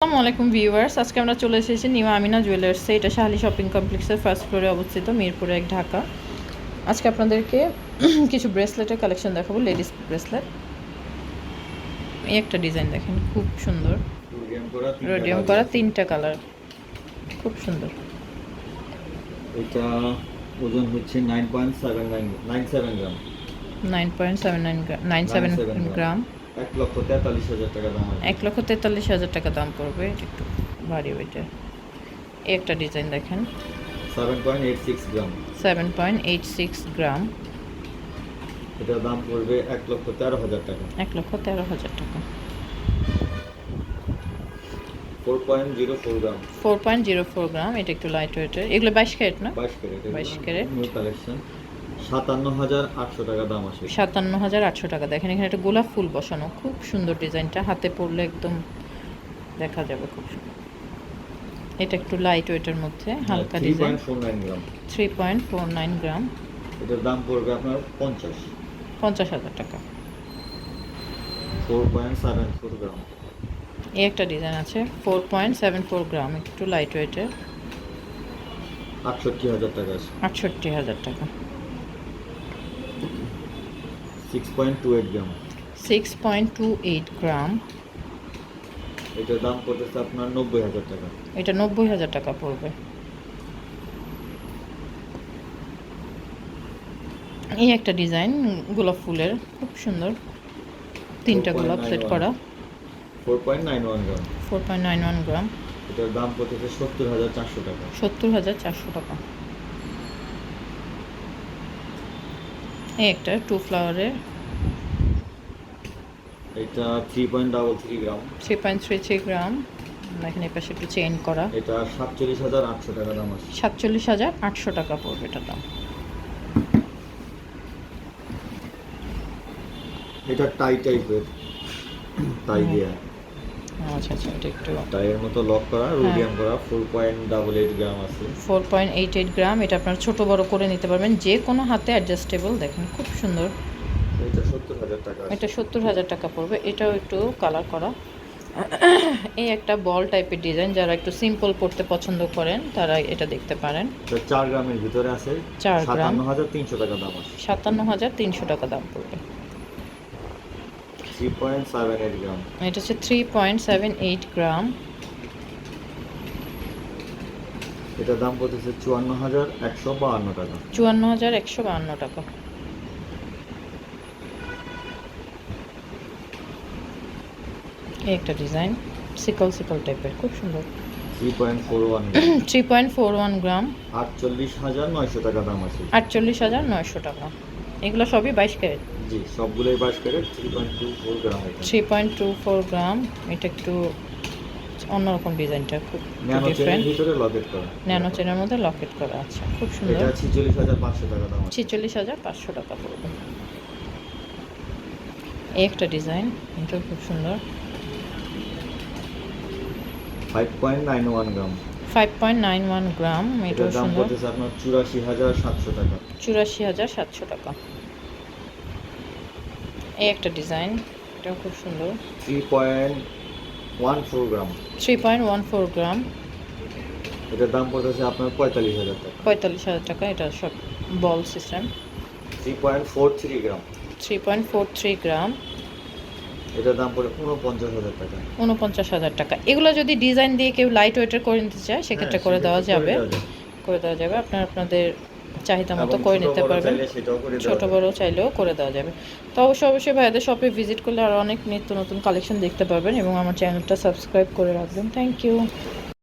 আসসালামু আলাইকুম ভিউয়ার্স আজকে আমরা চলে এসেছি নিউ আমিনা জুয়েলার্সে এটা শাহালি শপিং কমপ্লেক্সের ফার্স্ট ফ্লোরে অবস্থিত মিরপুরে এক ঢাকা। আজকে আপনাদেরকে কিছু ব্রেসলেটের কালেকশন দেখাবো লেডিস ব্রেসলেট এই একটা ডিজাইন দেখেন খুব সুন্দর। রোডিয়াম করা তিনটা কালার। খুব সুন্দর। এটা ওজন হচ্ছে nine point seven nine nine seven gram nine point seven nine nine seven 97 gram এক লক্ষ তেতাল্লিশ হাজার টাকা দাম এক লক্ষ তেতাল্লিশ হাজার টাকা দাম পড়বে একটু ভারী ওইটা। একটা ডিজাইন দেখেন। Seven point eight six gram. Seven point eight six gram. এটার দাম পড়বে এক লক্ষ তেরো হাজার টাকা। এক লক্ষ তেরো হাজার টাকা। Four point zero four gram. Four point zero four gram এটা একটু লাইট ওয়েটের এগুলো বাইশ ক্যারেট না? বাইশ ক্যারেট 22 ক্যারেট। নিউ কালেকশন সাতান্ন হাজার আটশো টাকা দাম আসে। সাতান্ন হাজার আটশো টাকা। দেখেন এখানে একটা গোলাপ ফুল বসানো। খুব সুন্দর ডিজাইনটা। হাতে পরলে একদম দেখা যাবে খুব সুন্দর। এটা একটু লাইট ওয়েটের মধ্যে হালকা design three point four nine gram. এটার দাম পড়বে আপনার পঞ্চাশ। পঞ্চাশ হাজার টাকা। Four point seven four gram. এই একটা ডিজাইন আছে four point seven four gram একটু লাইট ওয়েটের আটষট্টি হাজার টাকা আটষট্টি হাজার টাকা। Six point two eight gram six point two eight gram এটার দাম পড়তেছে আপনার নব্বই হাজার টাকা। এটা নব্বই হাজার টাকা পড়বে। এই একটা ডিজাইন গোলাপ ফুলের খুব সুন্দর। তিনটা গোলাপ সেট করা। Four point nine one gram four point nine one gram এটার দাম পড়তেছে সত্তর হাজার চারশো টাকা। সত্তর হাজার চারশো টাকা। একটা টু ফ্লাওয়ারের। এটা three point double three gram. Three point three three gram. এখানে এই পাশে একটু চেইন করা। এটা সাতচল্লিশ হাজার আটশো টাকা দাম আছে। সাতচল্লিশ হাজার আটশো টাকা পড়বে এটা দাম। এটা টাই টাইপের টাই হুম। দেয়া। আচ্ছা আচ্ছা এটা একটু টাইয়ের মতো লক করা রোডিয়াম করা four point double eight gram আছে। এইট এইট গ্রাম এটা আপনার ছোট বড় করে নিতে পারবেন যে কোনো হাতে অ্যাডজাস্টেবল দেখেন খুব সুন্দর। এটা টাকা এটা সত্তর হাজার টাকা পড়বে এটাও একটু কালার করা। এই একটা বল টাইপের ডিজাইন যারা একটু সিম্পল পড়তে পছন্দ করেন তারা এটা দেখতে পারেন। চার গ্রামের ভিতরে আছে চার গ্রাম। সাতান্ন হাজার তিনশো টাকা দাম আছে। সাতান্ন হাজার তিনশো টাকা দাম পড়বে। Three point seven eight gram এটা হচ্ছে three point seven eight gram এটার দাম পড়তেছে চুয়ান্ন হাজার একশো বাহান্ন টাকা। চুয়ান্ন হাজার একশো বাহান্ন টাকা। এই একটা ডিজাইন সিকল সিকল টাইপের খুব সুন্দর। Three point four one three point four one gram আটচল্লিশ হাজার নয়শো টাকা দাম আছে। আটচল্লিশ হাজার নয়শো টাকা। এগুলো সবই বাইশ ক্যারেট। জি সবগুলোই বাইশ carat three point two four gram three point two four gram এটা একটু অন্যরকম ডিজাইনটা খুব ডিফারেন্ট ভিতরে লকেট করা। ন্যানো চেনের মধ্যে লকেট করা আছে খুব সুন্দর। এটা ছিচল্লিশ হাজার পাঁচশো টাকা দাম আছে। ছেচল্লিশ হাজার পাঁচশো টাকা পড়বে। এই একটা ডিজাইন এটা খুব সুন্দর। Five point nine one gram. Five point nine one gram এটাও সুন্দর আপনার চুরাশি হাজার সাতশো টাকা। চুরাশি হাজার সাতশো টাকা। এই একটা ডিজাইন এটাও খুব সুন্দর। Three point one four gram three point one four gram এটার দাম পড়তেছে আপনার পঁয়তাল্লিশ হাজার টাকা। পঁয়তাল্লিশ হাজার টাকা এটা সব ball system three point four three gram three point four three gram এটার দাম পড়ে উনপঞ্চাশ হাজার টাকা। উনপঞ্চাশ হাজার টাকা। এগুলো যদি ডিজাইন দিয়ে কেউ লাইট ওয়েটের করে নিতে চায় সেক্ষেত্রে হ্যাঁ, করে দেওয়া যাবে। করে দেওয়া যাবে। আপনার আপনাদের চাহিদা মতো করে নিতে পারবেন। ছোট বড় চাইলেও করে দেওয়া যাবে। তো অবশ্যই অবশ্যই ভাইদের শপে ভিজিট করলে আরও অনেক নিত্য নতুন কালেকশন দেখতে পারবেন এবং আমার চ্যানেলটা সাবস্ক্রাইব করে রাখবেন। Thank you